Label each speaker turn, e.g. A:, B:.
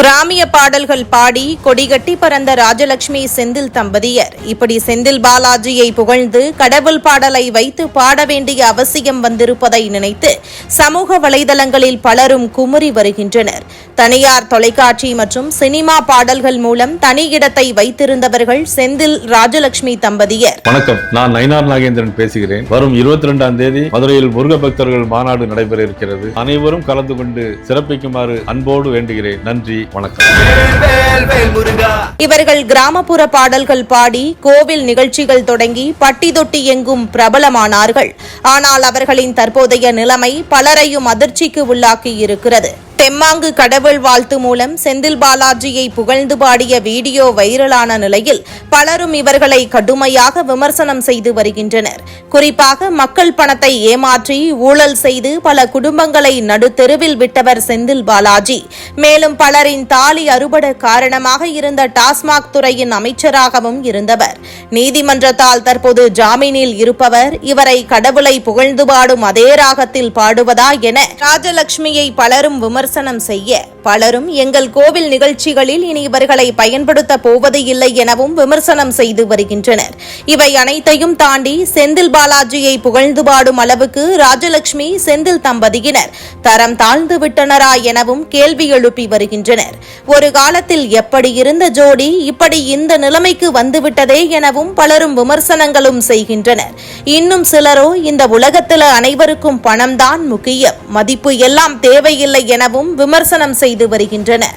A: கிராமிய பாடல்கள் பாடி கொடிகட்டி பறந்த ராஜலட்சுமி செந்தில் தம்பதியர். இப்படி செந்தில் பாலாஜியை புகழ்ந்து கடவுள் பாடலை வைத்து பாட வேண்டிய அவசியம் வந்திருப்பதை நினைத்து சமூக வலைதளங்களில் பலரும் குமுறி வருகின்றனர். தனியார் தொலைக்காட்சி மற்றும் சினிமா பாடல்கள் மூலம் தனி இடத்தை வைத்திருந்தவர்கள் செந்தில் ராஜலட்சுமி தம்பதியர்.
B: வணக்கம். நான் நயனார் நாகேந்திரன் பேசுகிறேன். வரும் இருபத்தி ரெண்டாம் தேதி மதுரையில் முருக பக்தர்கள் மாநாடு நடைபெற இருக்கிறது. அனைவரும் கலந்து கொண்டு சிறப்பிக்குமாறு அன்போடு வேண்டுகிறேன். நன்றி. வணக்கம்.
A: இவர்கள் கிராமப்புற பாடல்கள் பாடி கோவில் நிகழ்ச்சிகள் தொடங்கி பட்டி தொட்டி எங்கும் பிரபலமானார்கள். ஆனால் அவர்களின் தற்போதைய நிலைமை பலரையும் அதிர்ச்சிக்கு உள்ளாக்கி இருக்கிறது. செம்மாங்கு கடவுள் வாழ்த்து மூலம் செந்தில் பாலாஜியை புகழ்ந்து பாடிய வீடியோ வைரலான நிலையில் பலரும் இவர்களை கடுமையாக விமர்சனம் செய்து வருகின்றனர். குறிப்பாக மக்கள் பணத்தை ஏமாற்றி ஊழல் செய்து பல குடும்பங்களை நடுத்தெருவில் விட்டவர் செந்தில் பாலாஜி. மேலும் பலரின் தாலி அறுபட காரணமாக இருந்த டாஸ்மாக் துறையின் அமைச்சராகவும் இருந்தவர். நீதிமன்றத்தால் தற்போது ஜாமீனில் இருப்பவர் இவரை கடவுளை புகழ்ந்து பாடும் அதே ராகத்தில் பாடுவதா என ராஜலட்சுமியை பலரும் விமர்சனம் தரிசனம் செய்ய. பலரும் எங்கள் கோவில் நிகழ்ச்சிகளில் இனி இவர்களை பயன்படுத்த போவது இல்லை எனவும் விமர்சனம் செய்து வருகின்றனர். இவை அனைத்தையும் தாண்டி செந்தில் பாலாஜியை புகழ்ந்து பாடும் அளவுக்கு ராஜலட்சுமி செந்தில் தம்பதியினர் தரம் தாழ்ந்து விட்டனரா எனவும் கேள்வி எழுப்பி வருகின்றனர். ஒரு காலத்தில் எப்படி இருந்த ஜோடி இப்படி இந்த நிலைமைக்கு வந்துவிட்டதே எனவும் பலரும் விமர்சனங்களும் செய்கின்றனர். இன்னும் சிலரோ இந்த உலகத்தில் அனைவருக்கும் பணம்தான் முக்கியம் மதிப்பு எல்லாம் தேவையில்லை எனவும் விமர்சனம் செய்து வருகின்றனர்.